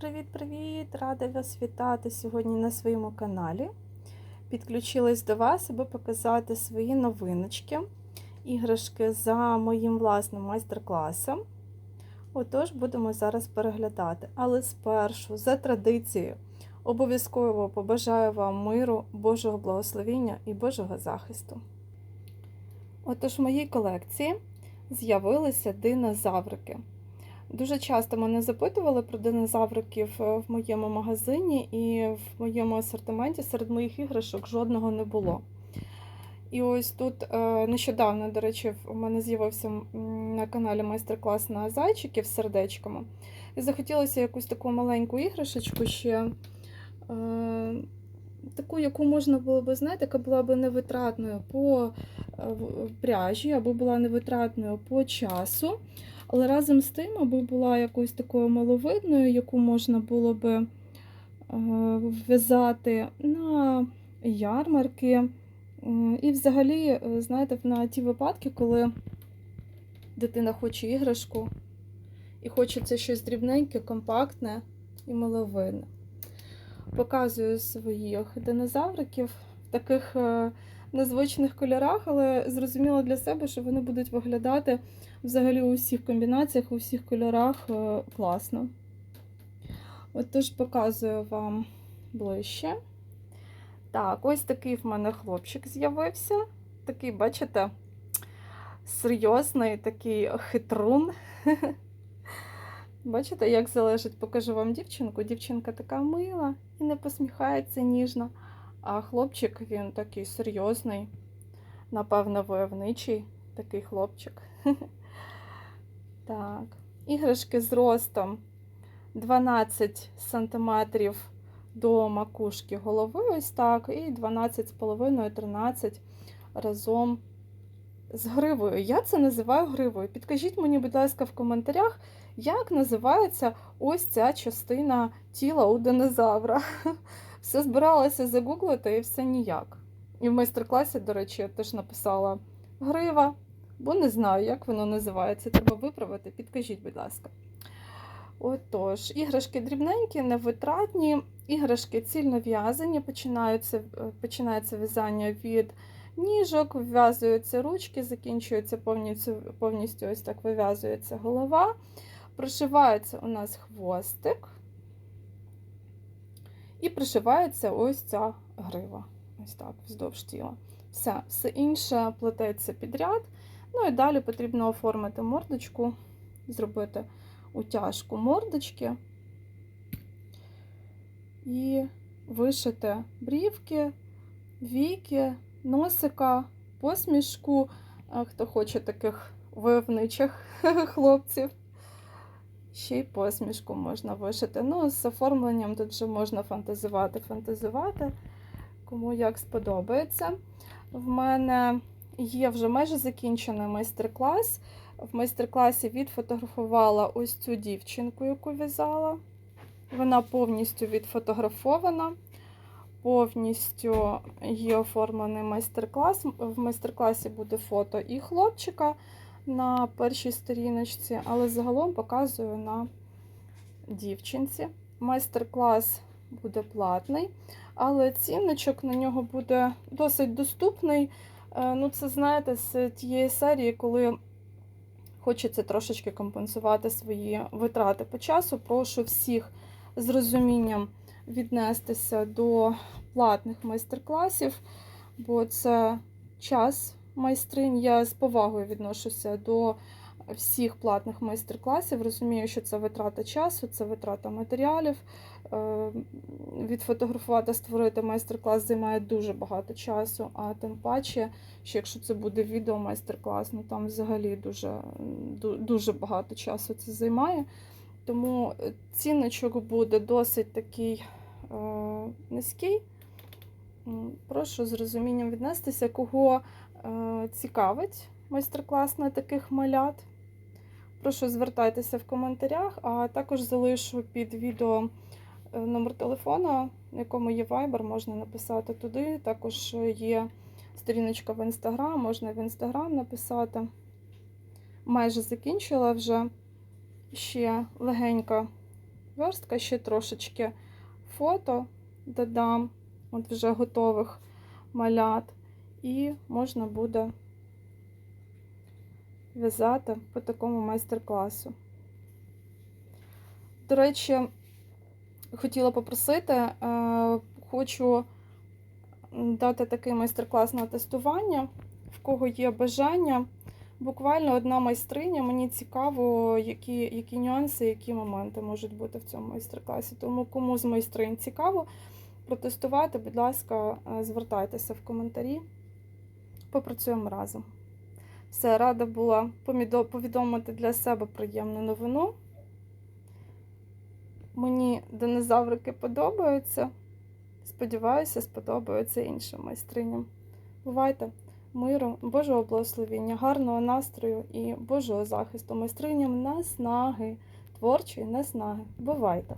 Привіт-привіт! Рада вас вітати сьогодні на своєму каналі. Підключилась до вас, аби показати свої новиночки, іграшки за моїм власним майстер-класом. Отож, будемо зараз переглядати. Але спершу, за традицією, обов'язково побажаю вам миру, Божого благословіння і Божого захисту. Отож, в моїй колекції з'явилися динозаврики. Дуже часто мене запитували про динозавриків е, в моєму магазині, і в моєму асортименті серед моїх іграшок жодного не було. І ось тут е, нещодавно, до речі, у мене з'явився на каналі майстер-клас на зайчиків з сердечками. І захотілося якусь таку маленьку іграшечку ще. е, Таку, яку можна було б, знаєте, яка була б невитратною по в- пряжі, або була невитратною по часу. Але разом з тим, аби була якоюсь такою маловидною, яку можна було би е, в'язати на ярмарки. Е, І взагалі, е, знаєте, на ті випадки, коли дитина хоче іграшку і хочеться щось дрібненьке, компактне і маловидне. Показую своїх динозавриків таких е, незвичних кольорах, але зрозуміло для себе, що вони будуть виглядати взагалі у всіх комбінаціях, у всіх кольорах е, класно. Отож, показую вам ближче. Так, ось такий в мене хлопчик з'явився. Такий, бачите, серйозний, такий хитрун. Бачите, як залежить, покажу вам дівчинку. Дівчинка така мила і не посміхається ніжно. А хлопчик він такий серйозний, напевно, войовничий такий хлопчик. Так, іграшки з ростом 12 см до макушки голови, ось так, і 12,5-13 разом з гривою. Я це називаю гривою. Підкажіть мені, будь ласка, в коментарях, як називається ось ця частина тіла у динозавра. Все збиралася загуглити і все ніяк. І в майстер-класі, до речі, я теж написала грива, бо не знаю, як воно називається. Треба виправити. Підкажіть, будь ласка. Отож, іграшки дрібненькі, невитратні, іграшки цільно в'язані, починаються, е, починається в'язання від ніжок, вв'язуються ручки, закінчується повністю, повністю ось так вив'язується голова. Прошивається у нас хвостик. І пришивається ось ця грива. Ось так, вздовж тіла. Все, все інше плететься підряд. Ну і далі потрібно оформити мордочку, зробити утяжку мордочки і вишити брівки, віки, носика, посмішку, хто хоче таких войовничих хлопців. Ще й посмішку можна вишити. Ну, з оформленням тут вже можна фантазувати, фантазувати, кому як сподобається. В мене є вже майже закінчений майстер-клас. В майстер-класі відфотографувала ось цю дівчинку, яку в'язала. Вона повністю відфотографована, повністю є оформлений майстер-клас. В майстер-класі буде фото і хлопчика на першій сторіночці, але загалом показую на дівчинці. Майстер-клас буде платний, але ціночок на нього буде досить доступний. Е, Ну, це знаєте, з тієї серії, коли хочеться трошечки компенсувати свої витрати по часу. Прошу всіх з розумінням віднестися до платних майстер-класів, бо це час майстринь. Я з повагою відношуся до всіх платних майстер-класів. Розумію, що це витрата часу, це витрата матеріалів. Е, Відфотографувати, створити майстер-клас займає дуже багато часу, а тим паче, що якщо це буде відео майстер-клас, ну там взагалі дуже, дуже багато часу це займає. Тому цінничок буде досить такий е, низький. Прошу з розумінням віднестися, кого цікавить майстер-клас на таких малят. Прошу звертайтеся в коментарях, а також залишу під відео е, номер телефона, на якому є Viber, можна написати туди. Також є сторіночка в Instagram, можна в Instagram написати. Майже закінчила вже ще легенька верстка, ще трошечки фото додам, от вже готових малят, і можна буде в'язати по такому майстер-класу. До речі, хотіла попросити, е, хочу дати такий майстер-клас на тестування, в кого є бажання. Буквально одна майстриня, мені цікаво, які, які нюанси, які моменти можуть бути в цьому майстер-класі. Тому кому з майстринь цікаво протестувати, будь ласка, е, звертайтеся в коментарі. Попрацюємо разом. Все, рада була повідомити для себе приємну новину. Мені динозаврики подобаються. Сподіваюся, сподобаються іншим майстриням. Бувайте! Миру, Божого благословіння, гарного настрою і Божого захисту майстриням наснаги, творчої наснаги. Бувайте!